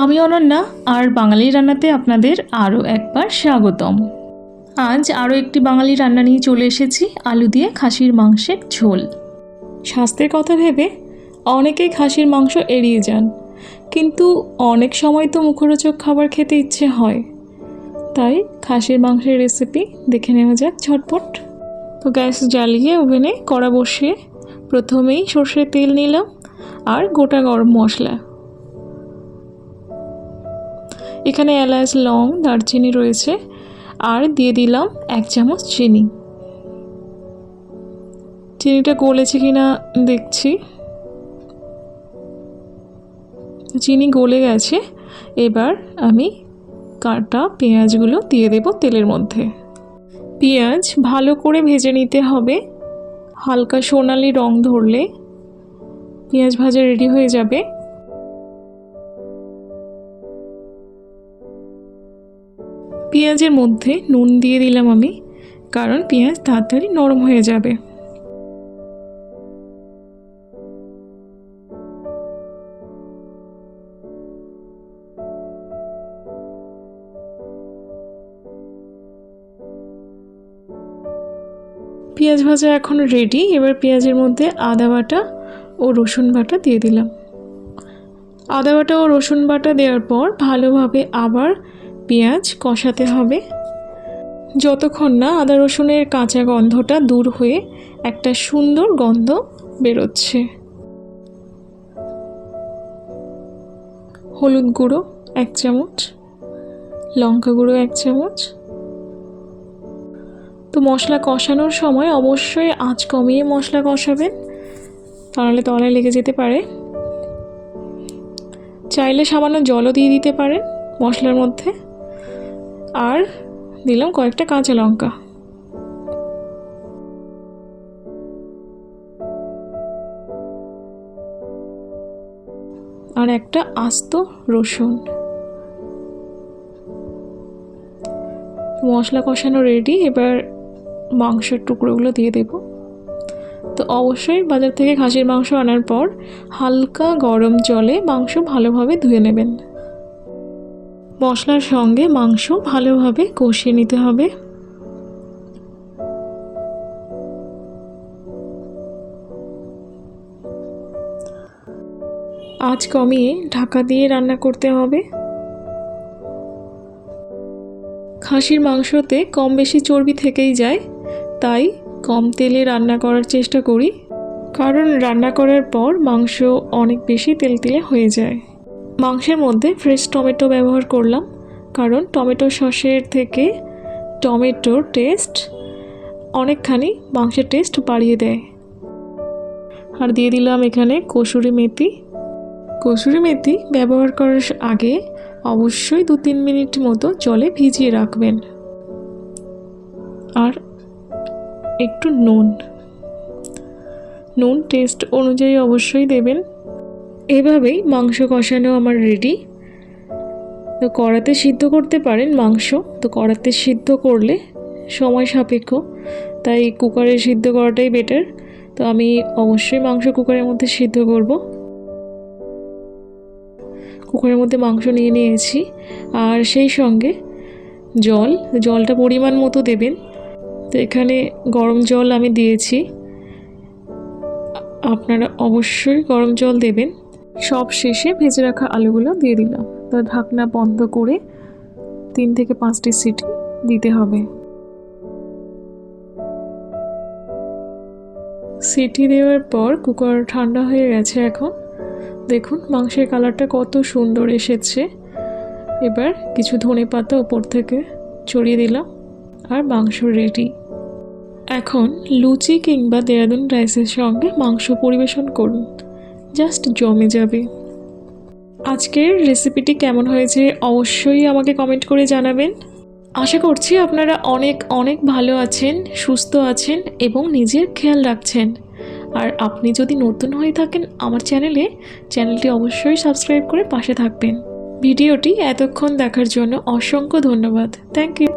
আমি অনন্যা, আর বাঙালি রান্নাতে আপনাদের আরও একবার স্বাগতম। আজ আরও একটি বাঙালি রান্না নিয়ে চলে এসেছি, আলু দিয়ে খাসির মাংসের ঝোল। স্বাস্থ্যের কথা ভেবে অনেকেই খাসির মাংস এড়িয়ে যান, কিন্তু অনেক সময় তো মুখরোচক খাবার খেতে ইচ্ছে হয়। তাই খাসির মাংসের রেসিপি দেখে নেওয়া যাক ঝটপট। তো গ্যাস জ্বালিয়ে ওভেনে কড়া বসিয়ে প্রথমেই সর্ষের তেল নিলাম, আর গোটা গরম মশলা। এখানে এলাচ, লং, দারচিনি রয়েছে। আর দিয়ে দিলাম এক চামচ চিনি। চিনিটা গলেছে কিনা দেখছি। চিনি গলে গেছে। এবার আমি কাটা পেঁয়াজগুলো দিয়ে দেব তেলের মধ্যে। পেঁয়াজ ভালো করে ভেজে নিতে হবে। হালকা সোনালি রং ধরলে পেঁয়াজ ভাজা রেডি হয়ে যাবে। পেঁয়াজের মধ্যে নুন দিয়ে দিলাম আমি, কারণ পেঁয়াজ তাড়াতাড়ি নরম হয়ে যাবে। পেঁয়াজ ভাজা এখন রেডি এবার পেঁয়াজের মধ্যে আদা বাটা ও রসুন বাটা দিয়ে দিলাম। আদা বাটা ও রসুন বাটা দেওয়ার পর ভালোভাবে আবার পেঁয়াজ কষাতে হবে। যতক্ষণ না আদা রসুনের কাঁচা গন্ধটা দূর হয়ে একটা সুন্দর গন্ধ বেরোচ্ছে। হলুদ গুঁড়ো এক চামচ, লঙ্কা গুঁড়ো এক চামচ। তো মশলা কষানোর সময় অবশ্যই আঁচ কমিয়ে মশলা কষাবেন, তাহলে তলায় লেগে যেতে পারে। চাইলে সামান্য জলও দিয়ে দিতে পারেন মশলার মধ্যে। আর দিলাম কয়েকটা কাঁচা লঙ্কা। আর একটা আস্ত রসুন। মশলা কষানো রেডি এবার মাংসের টুকরোগুলো দিয়ে দেব। তো অবশ্যই বাজার থেকে খাসির মাংস আনার পর হালকা গরম জলে মাংস ভালোভাবে ধুয়ে নেবেন। মশলার সঙ্গে মাংস ভালোভাবে কষিয়ে নিতে হবে। আঁচ কমিয়ে ঢাকা দিয়ে রান্না করতে হবে। খাসির মাংসতে কম বেশি চর্বি থেকেই যায়, তাই কম তেলে রান্না করার চেষ্টা করি। কারণ রান্না করার পর মাংস অনেক বেশি তেল তেলে হয়ে যায়। মাংসের মধ্যে ফ্রেশ টমেটো ব্যবহার করলাম। কারণ টমেটো সসের থেকে টমেটোর টেস্ট অনেকখানি মাংসের টেস্ট বাড়িয়ে দেয়। আর দিয়ে দিলাম এখানে কসুরি মেথি। কসুরি মেথি ব্যবহার করার আগে অবশ্যই দু তিন মিনিট মতো জলে ভিজিয়ে রাখবেন। আর একটু নুন। নুন টেস্ট অনুযায়ী অবশ্যই দেবেন। এভাবেই মাংস কষানো আমার রেডি তো কড়াতে সিদ্ধ করতে পারেন মাংস। তো কড়াতে সিদ্ধ করলে সময় সাপেক্ষ, তাই কুকারে সিদ্ধ করাটাই বেটার তো আমি অবশ্যই মাংস কুকারের মধ্যে সিদ্ধ করব। কুকারের মধ্যে মাংস নিয়ে নিয়েছি। আর সেই সঙ্গে জল, জলটা পরিমাণ মতো দেবেন। তো এখানে গরম জল আমি দিয়েছি। আপনারা অবশ্যই গরম জল দেবেন। সব শেষে ভেজে রাখা আলুগুলো দিয়ে দিলাম। তো ঢাকনা বন্ধ করে তিন থেকে পাঁচটি সিটি দিতে হবে। সিটি দেওয়ার পর কুকার ঠান্ডা হয়ে গেছে এখন। দেখুন, মাংসের কালারটা কত সুন্দর এসেছে। এবার কিছু ধনে পাতা ওপর থেকে ছড়িয়ে দিলাম আর মাংস রেডি এখন লুচি কিংবা দেরাদুন রাইসের সঙ্গে মাংস পরিবেশন করুন। জাস্ট জমে যাবে। আজকের রেসিপিটি কেমন হয়েছে অবশ্যই আমাকে কমেন্ট করে জানাবেন। আশা করছি আপনারা অনেক অনেক ভালো আছেন, সুস্থ আছেন এবং নিজের খেয়াল রাখছেন। আর আপনি যদি নতুন হয়ে থাকেন আমার চ্যানেলে, চ্যানেলটি অবশ্যই সাবস্ক্রাইব করে পাশে থাকবেন। ভিডিওটি এতক্ষণ দেখার জন্য অসংখ্য ধন্যবাদ। Thank you